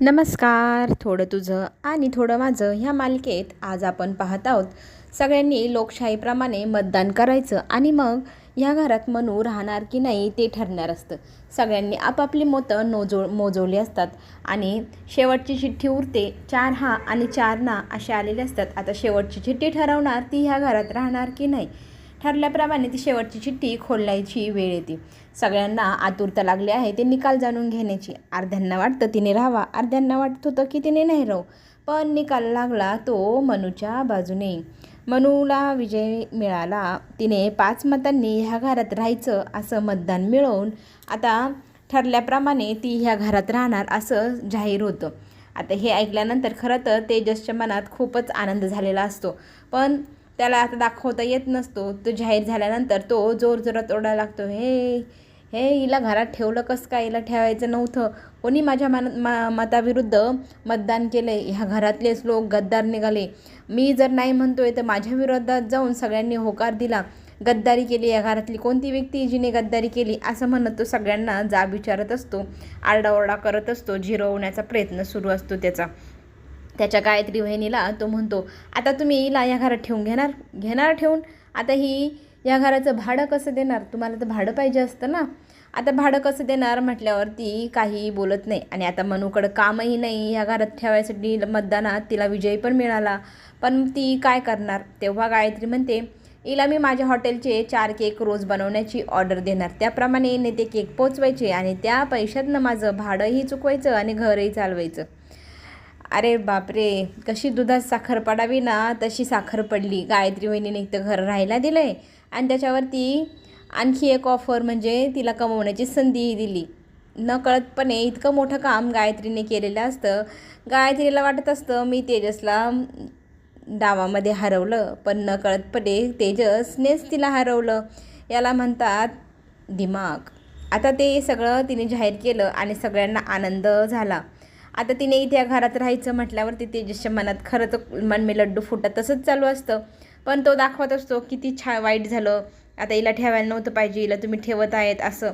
नमस्कार. थोडं तुझं आणि थोडं माझं ह्या मालिकेत आज आपण पाहत आहोत. सगळ्यांनी लोकशाहीप्रमाणे मतदान करायचं आणि मग ह्या घरात मनू राहणार की नाही ते ठरणार असतं. सगळ्यांनी आपापली मतं नोजो मोजवली असतात आणि शेवटची चिठ्ठी उरते. चार हा आणि चार ना असे आलेले असतात. आता शेवटची चिठ्ठी ठरवणार ती ह्या घरात राहणार की नाही? ठरल्याप्रमाणे ती शेवटची चिठ्ठी खोलायची वेळ येते. सगळ्यांना आतुरता लागली आहे ते निकाल जाणून घेण्याची. अर्ध्यांना वाटतं तिने राहावा अर्ध्यांना वाटत होतं की तिने नाही राहू. पण निकाल लागला तो मनूच्या बाजूने. मनूला विजय मिळाला. तिने पाच मतांनी ह्या घरात राहायचं असं मतदान मिळवून आता ठरल्याप्रमाणे ती ह्या घरात राहणार असं जाहीर होतं. आता हे ऐकल्यानंतर खरं तर तेजसच्या मनात खूपच आनंद झालेला असतो. पण त्याला आता दाखवता येत नसतो. तो जाहीर झाल्यानंतर तो जोर जोरात ओरडायला लागतो हे हे हिला घरात ठेवलं कसं काय? हिला ठेवायचं नव्हतं. कोणी माझ्या मन मा मताविरुद्ध मतदान केलं आहे ह्या घरातलेच लोक गद्दार निघाले. मी जर नाही म्हणतोय तर माझ्या विरोधात जाऊन सगळ्यांनी होकार दिला. गद्दारी केली या घरातली कोणती व्यक्ती जिने गद्दारी केली? असं म्हणत तो सगळ्यांना जाब विचारत असतो. आरडाओरडा करत असतो. झिरवण्याचा प्रयत्न सुरू असतो त्याचा. त्याच्या गायत्री वहिनीला तो म्हणतो आता तुम्ही हिला या घरात ठेवून घेणार घेणार ठेवून? आता ही या घराचं भाडं कसं देणार? तुम्हाला तर भाडं पाहिजे असतं ना? आता भाडं कसं देणार म्हटल्यावर ती काही बोलत नाही. आणि आता मनूकडं कामही नाही ह्या घरात ठेवायसाठी. मतदानात तिला विजय पण मिळाला. पण ती काय करणार? तेव्हा गायत्री म्हणते हिला मी माझ्या हॉटेलचे चार केक रोज बनवण्याची ऑर्डर देणार. त्याप्रमाणे हिने ते केक पोचवायचे आणि त्या पैशातनं माझं भाडंही चुकवायचं आणि घरही चालवायचं. अरे बापरे कशी दुधात साखर पडावी ना तशी साखर पडली. गायत्री वहिनीने एक तर घर राहायला दिलं आहे आणि त्याच्यावरती आणखी एक ऑफर म्हणजे तिला कमवण्याची संधीही दिली. न कळतपणे इतकं मोठं काम गायत्रीने केलेलं असतं. गायत्रीला वाटत असतं मी तेजसला डावामध्ये हरवलं पण न कळतपणे तेजसनेच तिला हरवलं. याला म्हणतात दिमाग. आता ते सगळं तिने जाहीर केलं आणि सगळ्यांना आनंद झाला. आता तिने इथे या घरात राहायचं म्हटल्यावरती तेजसच्या मनात खरं तर मन मी लड्डू फुटत तसंच चालू असतं. पण तो दाखवत असतो किती छा वाईट झालं. आता हिला ठेवायला नव्हतं पाहिजे हिला तुम्ही ठेवत आहेत असं.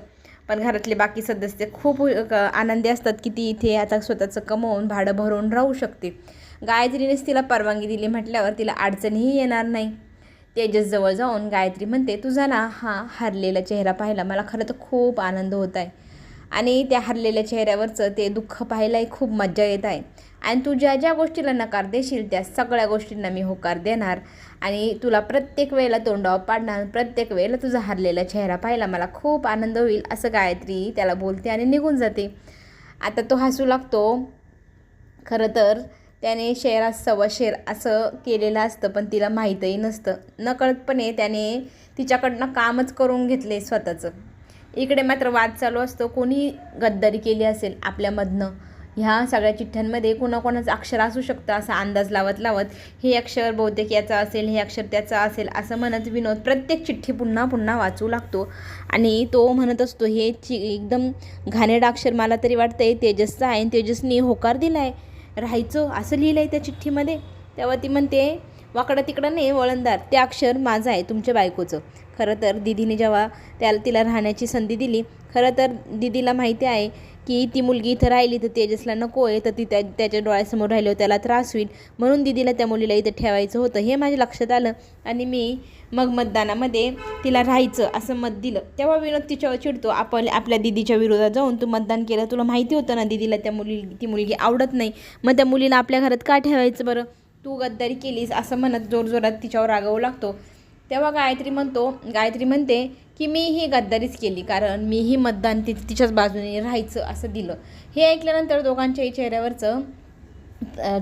पण घरातले बाकी सदस्य खूप आनंदी असतात की ती इथे आता स्वतःचं कमवून भाडं भरून राहू शकते. गायत्रीनेच तिला परवानगी दिली म्हटल्यावर तिला अडचणीही येणार नाही. तेजसजवळ जाऊन गायत्री म्हणते तुझा ना हा हरलेला चेहरा पाहिला मला खरं तर खूप आनंद होत आहे. आणि त्या हरलेल्या चेहऱ्यावरचं ते दुःख पाहायलाही खूप मज्जा येत आहे. आणि तू ज्या ज्या गोष्टीला नकार देशील त्या सगळ्या गोष्टींना मी होकार देणार. आणि तुला प्रत्येक वेळेला तोंडावर पाडणार प्रत्येक वेळेला तुझा हरलेला चेहरा पाहायला मला खूप आनंद होईल असं गायत्री त्याला बोलते आणि निघून जाते. आता तो हसू लागतो. खरं तर त्याने शेअरात सव्वा शेर असं केलेलं असतं पण तिला माहीतही नसतं. नकळतपणे त्याने तिच्याकडनं कामच करून घेतले स्वतःचं. इकडे मात्र वाद चालू असतो. कोणी गद्दारी केली असेल आपल्यामधनं ह्या सगळ्या चिठ्ठ्यांमध्ये कोणाकोणाचं अक्षर असू शकतं असा अंदाज लावत लावत हे अक्षर बहुतेक याचं असेल हे अक्षर त्याचा असेल असं म्हणत विनोद प्रत्येक चिठ्ठी पुन्हा पुन्हा वाचू लागतो. आणि तो म्हणत असतो हे चि एकदम घाणेडा अक्षर मला तरी वाटतंय तेजसचं आहे आणि तेजसनी होकार दिला आहे राहायचं असं लिहिलं आहे त्या चिठ्ठीमध्ये? तेव्हा ती म्हणते वाकडं तिकडं नाही वळणदार. ते अक्षर माझं आहे तुमच्या बायकोचं. खरं तर दिदीने जेव्हा त्याला तिला राहण्याची संधी दिली खरं तर दिदीला माहिती आहे की ती मुलगी इथं राहिली तर तेजसला नको आहे तर ती त्या त्याच्या डोळ्यासमोर राहिल्यावर त्याला त्रास होईल. म्हणून दिदीला त्या मुलीला इथं ठेवायचं होतं. हे माझ्या लक्षात आलं आणि मी मग मतदानामध्ये तिला राहायचं असं मत दिलं. तेव्हा विनोद तिच्यावर चिडतो आपण आपल्या दिदीच्या विरोधात जाऊन तू मतदान केलं तुला माहिती होतं ना दिदीला त्या मुली ती मुलगी आवडत नाही. मग त्या मुलीला आपल्या घरात का ठेवायचं बरं? तू गद्दारी केलीस असं म्हणत जोरजोरात तिच्यावर रागावू लागतो. तेव्हा गायत्री म्हणतो गायत्री म्हणते की मी ही गद्दारीच केली कारण मीही मतदान ति तिच्याच बाजूने राहायचं असं दिलं. हे ऐकल्यानंतर दोघांच्याही चेहऱ्यावरचं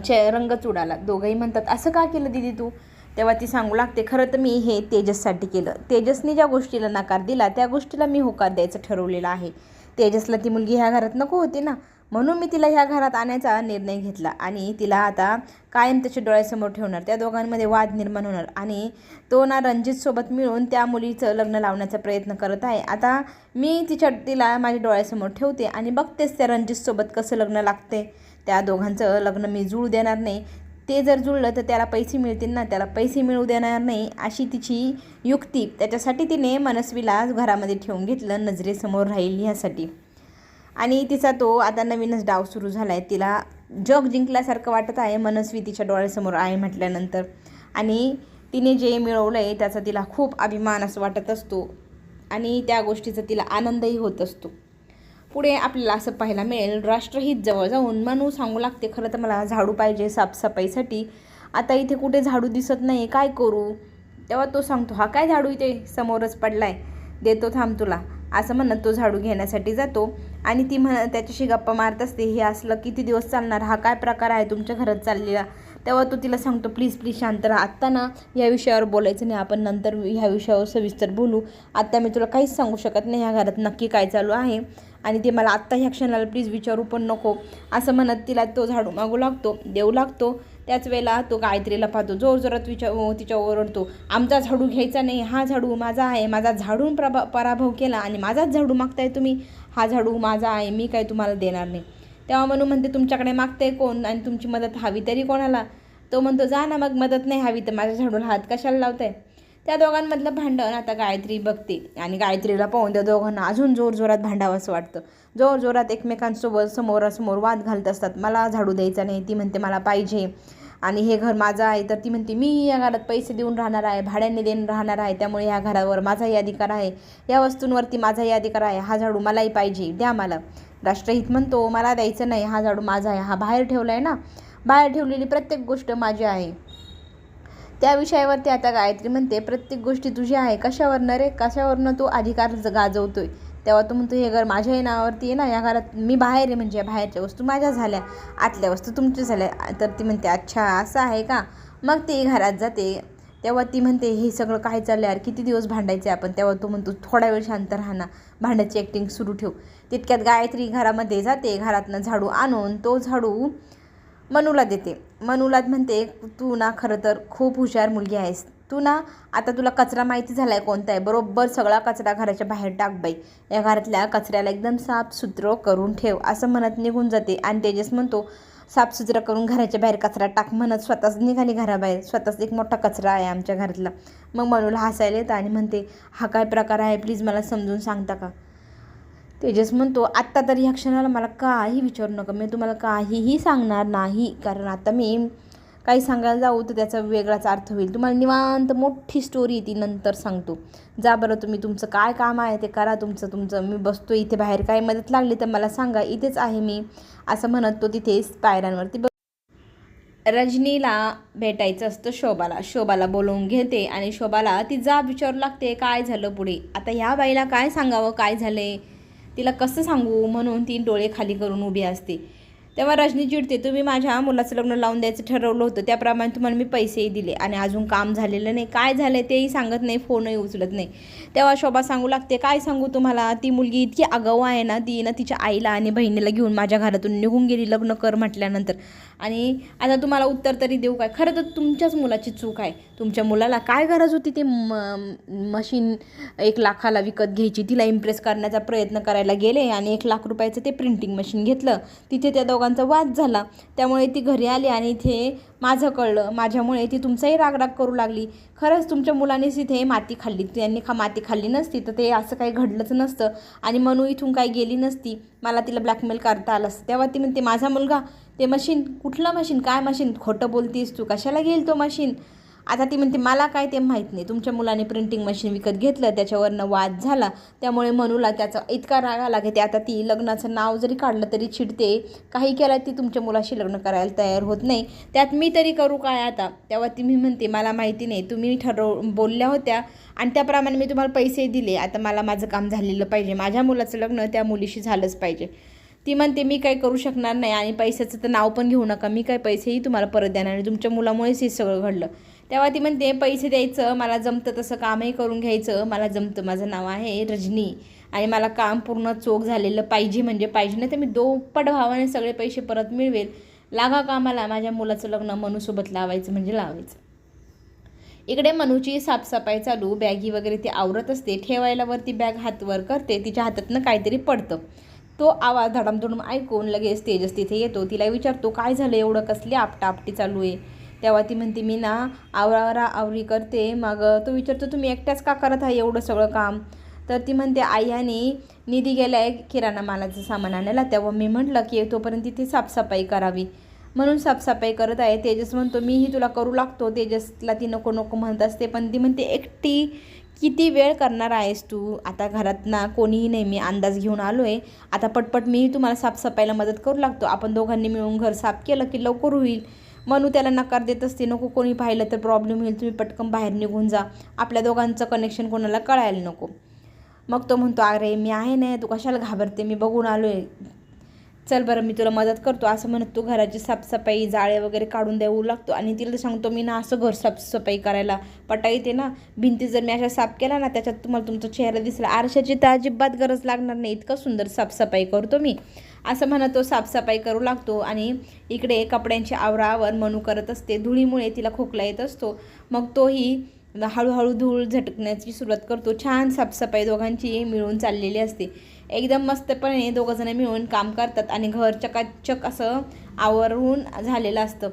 चे रंगच उडाला दोघंही म्हणतात असं का केलं दिदी तू? तेव्हा ती सांगू लागते खरं तर मी हे तेजससाठी केलं. तेजसने ज्या गोष्टीला नकार दिला त्या गोष्टीला मी होकार द्यायचं ठरवलेलं आहे. तेजसला ती मुलगी ह्या घरात नको होती ना. म्हणून मी तिला ह्या घरात आणायचा निर्णय घेतला आणि तिला आता कायम त्याच्या डोळ्यासमोर ठेवणार. त्या दोघांमध्ये वाद निर्माण होणार आणि तो ना रणजितसोबत मिळून त्या मुलीचं लग्न लावण्याचा प्रयत्न करत आहे. आता मी तिच्या तिला माझ्या डोळ्यासमोर ठेवते आणि बघतेच त्या रणजितसोबत कसं लग्न लागते. त्या दोघांचं लग्न मी जुळू देणार नाही. ते जर जुळलं तर त्याला पैसे मिळतील ना? त्याला पैसे मिळू देणार नाही अशी तिची युक्ती त्याच्यासाठी तिने मनस्वीला घरामध्ये ठेवून घेतलं नजरेसमोर राहील ह्यासाठी. आणि तिचा तो आता नवीनच डाव सुरू झाला आहे तिला जग जिंकल्यासारखं वाटत आहे मनस्वी तिच्या डोळ्यासमोर आहे म्हटल्यानंतर. आणि तिने जे मिळवलं आहे त्याचा तिला खूप अभिमान असं वाटत असतो. आणि त्या गोष्टीचा तिला आनंदही होत असतो. पुढे आपल्याला असं पाहायला मिळेल राष्ट्रहित जवळ जाऊन मनू सांगू लागते खरं तर मला झाडू पाहिजे साफसफाईसाठी. आता इथे कुठे झाडू दिसत नाही काय करू? तेव्हा तो सांगतो हा काय झाडू इथे समोरच पडलाय? देतो थांब तुला. असं म्हणत तो झाडू घेण्यासाठी जातो. आणि ती म्हण त्याच्याशी गप्पा मारत असते हे असलं किती दिवस चालणार? हा काय प्रकार आहे तुमच्या घरात चाललेला? तेव्हा तो तिला सांगतो प्लीज प्लीज शांत राहा. आत्ता ना ह्या विषयावर बोलायचं नाही. आपण नंतर ह्या विषयावर सविस्तर बोलू. आत्ता मी तुला काहीच सांगू शकत नाही. ह्या घरात नक्की काय चालू आहे? आणि ते मला आत्ता ह्या क्षणाला प्लीज विचारू पण नको. असं म्हणत तिला तो झाडू मागू लागतो देऊ लागतो. त्याच वेळेला तो गायत्रीला पाहतो जोर जोरात विचार तिच्या ओरडतो. आमचा झाडू घ्यायचा नाही. हा झाडू माझा आहे. माझा झाडून प्रभा पराभव केला आणि माझाच झाडू मागताय तुम्ही. हा झाडू माझा आहे. मी काय तुम्हाला देणार नाही. तेव्हा म्हणू म्हणते तुमच्याकडे मागते कोण आणि तुमची मदत हवी तरी कोणाला? तो म्हणतो जा ना मग. मदत नाही हवी तर माझ्या झाडूला हात कशाला लावताय? त्या दोघांमधलं भांडण आता गायत्री बघते आणि गायत्रीला पाहून त्या दोघांना अजून जोर जोरात भांडावं असं वाटतं. जोर जोरात एकमेकांसोबत समोरासमोर वाद घालत असतात. मला झाडू द्यायचा नाही ती म्हणते मला पाहिजे. आणि हे घर माझं आहे तर ती म्हणते मी या घरात पैसे देऊन राहणार आहे भाड्याने देऊन राहणार आहे त्यामुळे ह्या घरावर माझाही अधिकार आहे. या वस्तूंवरती माझाही अधिकार आहे हा झाडू मलाही पाहिजे द्या मला. राष्ट्रहित म्हणतो मला द्यायचं नाही हा झाडू माझा आहे हा बाहेर ठेवला आहे ना. बाहेर ठेवलेली प्रत्येक गोष्ट माझी आहे. त्या विषयावरती आता गायत्री म्हणते प्रत्येक गोष्टी तुझी आहे कशावरनं रे? कशावरनं तू अधिकार गाजवतोय? तेव्हा तो म्हणतो हे घर माझ्याही नावावरती आहे ना या घरात मी बाहेर आहे म्हणजे बाहेरच्या वस्तू माझ्या झाल्या आतल्या वस्तू तुमच्या झाल्या. तर ती म्हणते अच्छा असं आहे का? मग ती घरात जाते. तेव्हा ती म्हणते हे सगळं काय चाललं यार? किती दिवस भांडायचे आपण? तेव्हा तो म्हणतो थोडा वेळ शांत राहा ना भांड्याची ॲक्टिंग सुरू ठेव. तितक्यात गायत्री घरामध्ये जाते घरातनं झाडू आणून तो झाडू मनूला देते. मनूला म्हणते तू ना खरं तर खूप हुशार मुलगी आहेस. तू ना आता तुला कचरा माहिती झाला आहे कोणता आहे? बरोबर सगळा कचरा घराच्या बाहेर टाक बाई. या घरातल्या कचऱ्याला एकदम साफसुथरं करून ठेव. असं म्हणत निघून जाते आणि तेजस म्हणतो साफसुथरं करून घराच्या बाहेर कचरा टाक म्हणत स्वतःच निघाली घराबाहेर. स्वतःच एक मोठा कचरा आहे आमच्या घरातला. मग मनूला हसायला येतं आणि म्हणते हा काय प्रकार आहे? प्लीज मला समजून सांगता का? तेजस म्हणतो आत्ता तरी ह्या क्षणाला मला काही विचारू नका. मी तुम्हाला काहीही सांगणार नाही. कारण आता मी काही सांगायला जाऊ तर त्याचा वेगळाच अर्थ होईल. तुम्हाला निवांत मोठी स्टोरी ती नंतर सांगतो. जा बरं तुम्ही तुमचं काय काम आहे ते करा तुमचं तुमचं. मी बसतो इथे बाहेर काय मदत लागली तर मला सांगा इथेच आहे मी असं म्हणत तो तिथेच पायऱ्यांवरती बघ रजनीला भेटायचं असतं शोभाला. शोभाला बोलवून घेते आणि शोभाला ती जाब विचारू लागते काय झालं पुढे? आता ह्या बाईला काय सांगावं काय झालं तिला कसं सांगू? म्हणून ती डोळे खाली करून उभी असते. तेव्हा रजनी चिडते तुम्ही माझ्या मुलाचं लग्न लावून द्यायचं ठरवलं होतं त्याप्रमाणे तुम्हाला मी पैसेही दिले आणि अजून काम झालेलं नाही. काय झालं तेही सांगत नाही फोनही उचलत नाही. तेव्हा शोभा सांगू लागते काय सांगू तुम्हाला? ती मुलगी इतकी आगाऊ आहे ना ती ना तिच्या आईला आणि बहिणीला घेऊन माझ्या घरातून निघून गेली लग्न कर म्हटल्यानंतर. आणि आता तुम्हाला उत्तर तरी देऊ काय? खरं तर तुमच्याच मुलाची चूक आहे. तुमच्या मुलाला काय गरज होती ते म मशीन एक लाखाला विकत घ्यायची? तिला इम्प्रेस करण्याचा प्रयत्न करायला गेले आणि एक लाख रुपयाचं ते प्रिंटिंग मशीन घेतलं. तिथे त्या दोघांचा वाद झाला. त्यामुळे ती घरी आली आणि इथे माझं कळलं. माझ्यामुळे ती तुमचाही रागराग करू लागली. खरंच तुमच्या मुलानेच इथे माती खाल्ली. त्यांनी खा माती खाल्ली नसती तर ते असं काही घडलंच नसतं. आणि मनू इथून काही गेली नसती. मला तिला ब्लॅकमेल करता आलं असतं. तेव्हा ती म्हणते माझा मुलगा ते मशीन कुठलं मशीन काय मशीन खोटं बोलतीस तू? कशाला घेईल तो मशीन आता ती म्हणते मला काय ते माहीत नाही. तुमच्या मुलाने प्रिंटिंग मशीन विकत घेतलं त्याच्यावरनं वाद झाला. त्यामुळे मनूला त्याचा इतका राग आला की ते आता ती लग्नाचं नाव जरी काढलं तरी चिडते. काही केलं ती तुमच्या मुलाशी लग्न करायला तयार होत नाही. त्यात मी तरी करू काय आता? तेव्हा ती मी म्हणते मला माहिती नाही. तुम्ही ठरव बोलल्या होत्या आणि त्याप्रमाणे मी तुम्हाला पैसे दिले. आता मला माझं काम झालेलं पाहिजे. माझ्या मुलाचं लग्न त्या मुलीशी झालंच पाहिजे. ती म्हणते मी काय करू शकणार नाही आणि पैशाचं तर नाव पण घेऊ नका. मी काय पैसेही तुम्हाला परत देणार आणि तुमच्या मुलामुळेच हे सगळं घडलं. तेव्हा ती म्हणते पैसे द्यायचं मला जमतं तसं कामही करून घ्यायचं. मला जमतं माझं नाव आहे रजनी आणि मला काम पूर्ण चोख झालेलं पाहिजे म्हणजे पाहिजे. नाही तर मी दोपट भावाने सगळे पैसे परत मिळवेल. लागा कामाला. माझ्या मुलाचं लग्न मनूसोबत लावायचं म्हणजे लावायचं. इकडे मनूची साफसफाई चालू. बॅगी वगैरे ती आवरत असते. ठेवायला वरती बॅग हातवर करते. तिच्या हातातनं काहीतरी पडतं. तो आवाज धडामधुडम ऐकून लगेच तेजस तिथे येतो. तिला विचारतो काय झालं? एवढं कसली आपटा आपटी चालू आहे? तेव्हा ती म्हणते मी ना आवरावरा आवरी करते. मग तो विचारतो तुम्ही एकट्याच का करत आहे एवढं सगळं काम? तर ती म्हणते आई आणि निधी गेलाय किराणा मालाचं सामान आणायला. तेव्हा मी म्हटलं की तोपर्यंत तिथे साफसफाई करावी. म्हणून साफसफाई करत आहे. तेजस म्हणतो मीही तुला करू लागतो. तेजसला ती नको नको म्हणत असते पण ती म्हणते एकटी किती वेळ करणार आहेस तू? आता घरात ना कोणीही नाही मी अंदाज घेऊन आलो आहे आता पटपट मीही तुम्हाला साफसफाईला मदत करू लागतो. आपण दोघांनी मिळून घर साफ केलं की लवकर होईल. म्हणू त्याला नकार देत असते. नको कोणी पाहिलं तर प्रॉब्लेम होईल. तुम्ही पटकन बाहेर निघून जा. आपल्या दोघांचं कनेक्शन कोणाला कळायला नको. मग तो म्हणतो अरे मी आहे नाही तू कशाला घाबरते? मी बघून आलो आहे चल बरं मी तुला मदत करतो. असं म्हणत तो घराची साफसफाई जाळे वगैरे काढून देऊ लागतो. आणि तिला सांगतो मी ना असं घर साफसफाई करायला पटा येते ना. भिंती जर मी अशा साफ केला ना त्याच्यात तुम्हाला तुमचा चेहरा दिसला. आरशाची तर अजिबात गरज लागणार नाही. इतकं सुंदर साफसफाई करतो मी. असं म्हणत तो साफसफाई करू लागतो. आणि इकडे कपड्यांची आवरावर मनू करत असते. धुळीमुळे तिला खोकला येत असतो. मग तोही हळूहळू धूळ झटकण्याची सुरुवात करतो. छान साफसफाई दोघांची मिळून चाललेली असते. एकदम मस्तपणे दोघंजणं मिळून काम करतात आणि घर चकाचक असं आवरून झालेलं असतं.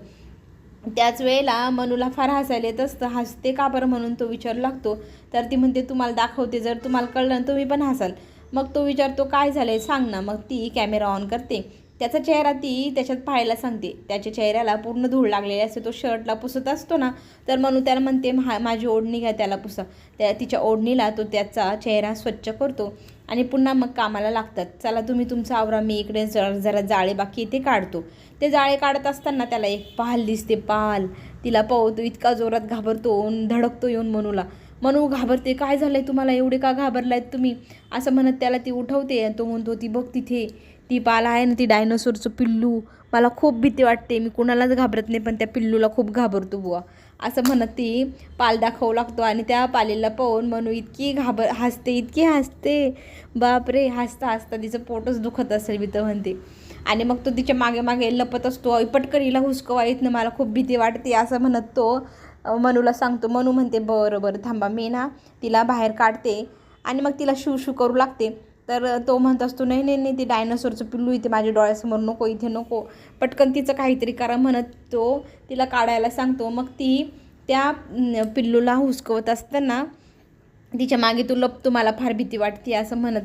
त्याच वेळेला मनूला फार हसायला येत असतं. हसते का बरं म्हणून तो विचारू लागतो. तर ती म्हणते तुम्हाला दाखवते जर तुम्हाला कळलं तुम्ही पण हसाल. मग तो विचारतो काय झालं आहे सांग ना. मग ती कॅमेरा ऑन करते. त्याचा चेहरा ती त्याच्यात पाहायला सांगते. त्याच्या चेहऱ्याला पूर्ण धूळ लागलेली असते. तो शर्टला पुसत असतो ना तर म्हणून त्याला म्हणते मा माझी ओढणी घ्या त्याला पुसा. त्या तिच्या ओढणीला तो त्याचा चेहरा स्वच्छ करतो आणि पुन्हा मग कामाला लागतात. चला तुम्ही तुमचा आवरा मी इकडे जरा जरा जाळे बाकी इथे काढतो. ते जाळे काढत असताना त्याला एक पाल दिसते पाल. तिला पवतो इतका जोरात घाबरतो धडकतो येऊन मनूला. मनू घाबरते? काय झालं आहे तुम्हाला एवढे का घाबरलायत तुम्ही? असं म्हणत त्याला ती उठवते तो म्हणतो ती बघ तिथे ती पाल आहे ना ती डायनोसोरचं पिल्लू. मला खूप भीती वाटते. मी कुणालाच घाबरत नाही पण त्या पिल्लूला खूप घाबरतो बुवा. असं म्हणत ती पाल दाखवू लागतो आणि त्या पालेला पाहून म्हणू इतकी घाबर हसते इतकी हसते. बापरे हसता हसता तिचं पोटच दुखत असेल मी तर म्हणते. आणि मग तो तिच्यामागे मागे लपत असतो. पटकन हिला हुसकवा येत ना मला खूप भीती वाटते असं म्हणत तो मनूला सांगतो. मनू म्हणते बरं बरं थांबा मी ना तिला बाहेर काढते आणि मग तिला शू शू करू लागते. तर तो म्हणत असतो नाही नाही नाही ती डायनासोरचं पिल्लू इथे माझ्या डोळ्यासमोर नको इथे नको. पटकन तिचं काहीतरी करा म्हणत तो तिला काढायला सांगतो. मग ती त्या पिल्लूला हुसकवत असताना तिच्यामागे तू लपतो मला फार भीती वाटते असं म्हणत.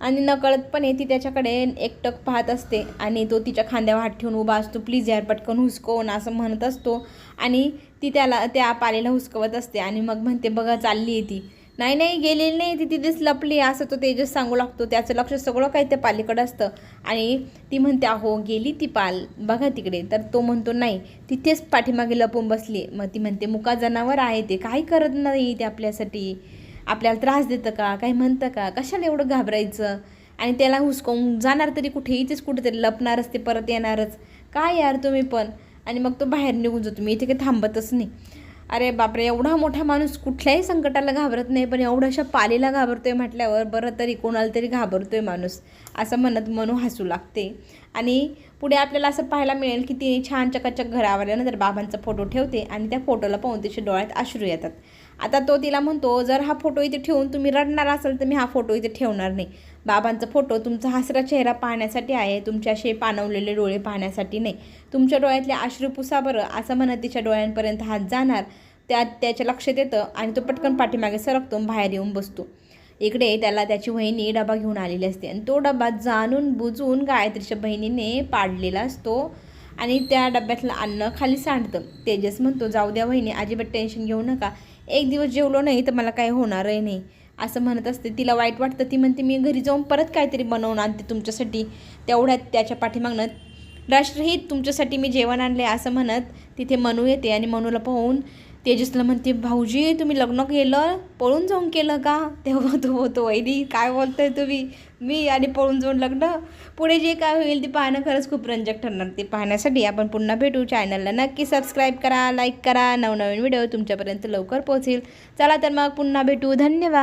आणि नकळतपणे ती त्याच्याकडे एकटक पाहत असते आणि तो तिच्या खांद्यावर हात ठेवून उभा असतो. प्लीज यार पटकन हुसकवून असं म्हणत असतो. आणि ती त्याला त्या पालेला हुसकवत असते. आणि मग म्हणते बघा चालली आहे ती. नाही नाही गेलेली नाही ती तिथेच लपली असं तो तेजस सांगू लागतो. त्याचं लक्ष सगळं काही त्या पालीकडं असतं. आणि ती म्हणते अहो गेली ती पाल. बघा तिकडे. तर तो म्हणतो नाही तिथेच पाठीमागे लपून बसली. मग ती म्हणते मुका जनावर आहे ते. काही करत नाही ते आपल्यासाठी. आपल्याला त्रास देतं का? काही म्हणतं का? कशाला एवढं घाबरायचं? आणि त्याला हुसकवून जाणार तरी कुठे? इथेच कुठेतरी लपणारच ते परत येणारच. काय यार तुम्ही पण? आणि मग तो बाहेर निघून जातो. मी इथे काही थांबतच नाही. अरे बापरे एवढा मोठा माणूस कुठल्याही संकटाला घाबरत नाही पण एवढ्याशा पालीला घाबरतोय म्हटल्यावर बरं तरी कोणाला तरी घाबरतोय माणूस असं म्हणत मनू हसू लागते. आणि पुढे आपल्याला असं पाहायला मिळेल की ती छान चकाचक घरावल्यानंतर बाबांचा फोटो ठेवते आणि त्या फोटोला पाहून तिच्या डोळ्यात अश्रू येतात. आता तो तिला म्हणतो जर हा फोटो इथे ठेवून तुम्ही रडणार असाल तर मी हा फोटो इथे ठेवणार नाही. बाबांचा फोटो तुमचा हसरा चेहरा पाहण्यासाठी आहे तुमचे असे पाणवलेले डोळे पाहण्यासाठी नाही. तुमच्या डोळ्यातले अश्रू पुसा बरं असं म्हणत तिच्या डोळ्यांपर्यंत हात जाणार त्यात त्याच्या लक्षात येतं आणि तो पटकन पाठीमागे सरकतो बाहेर येऊन बसतो. इकडे त्याला त्याची वहिनी डबा घेऊन आलेली असते आणि तो डबा जाणून बुजून गायत्रीच्या बहिणीने पाडलेला असतो आणि त्या डब्यातलं अन्न खाली सांडतं. तेजस म्हणतो जाऊ द्या वहिनी अजिबात टेन्शन घेऊ नका. एक दिवस जेवलो नाही तर मला काही होणारही नाही. असं म्हणत असते. तिला वाईट वाटतं. ती म्हणते मी घरी जाऊन परत काहीतरी बनवून आणते तुमच्यासाठी. तेवढ्यात त्याच्या पाठीमागनं राष्ट्रहित तुमच्यासाठी मी जेवण आणले असं म्हणत तिथे मनू येते आणि मनूला पाहून तेजसला म्हणते भाऊजी तुम्ही लग्न केलं? पळून जाऊन केलं का? तेव्हा तो होतो वैदी काय बोलताय तुम्ही? मी आणि पळून जाऊन लग्न? पुढे जे काय होईल ते पाहणं खरंच खूप रंजक ठरणार. ते पाहण्यासाठी आपण पुन्हा भेटू चॅनलला नक्की सबस्क्राईब करा लाईक करा. नवनवीन व्हिडिओ तुमच्यापर्यंत लवकर पोहोचेल. चला तर मग पुन्हा भेटू. धन्यवाद.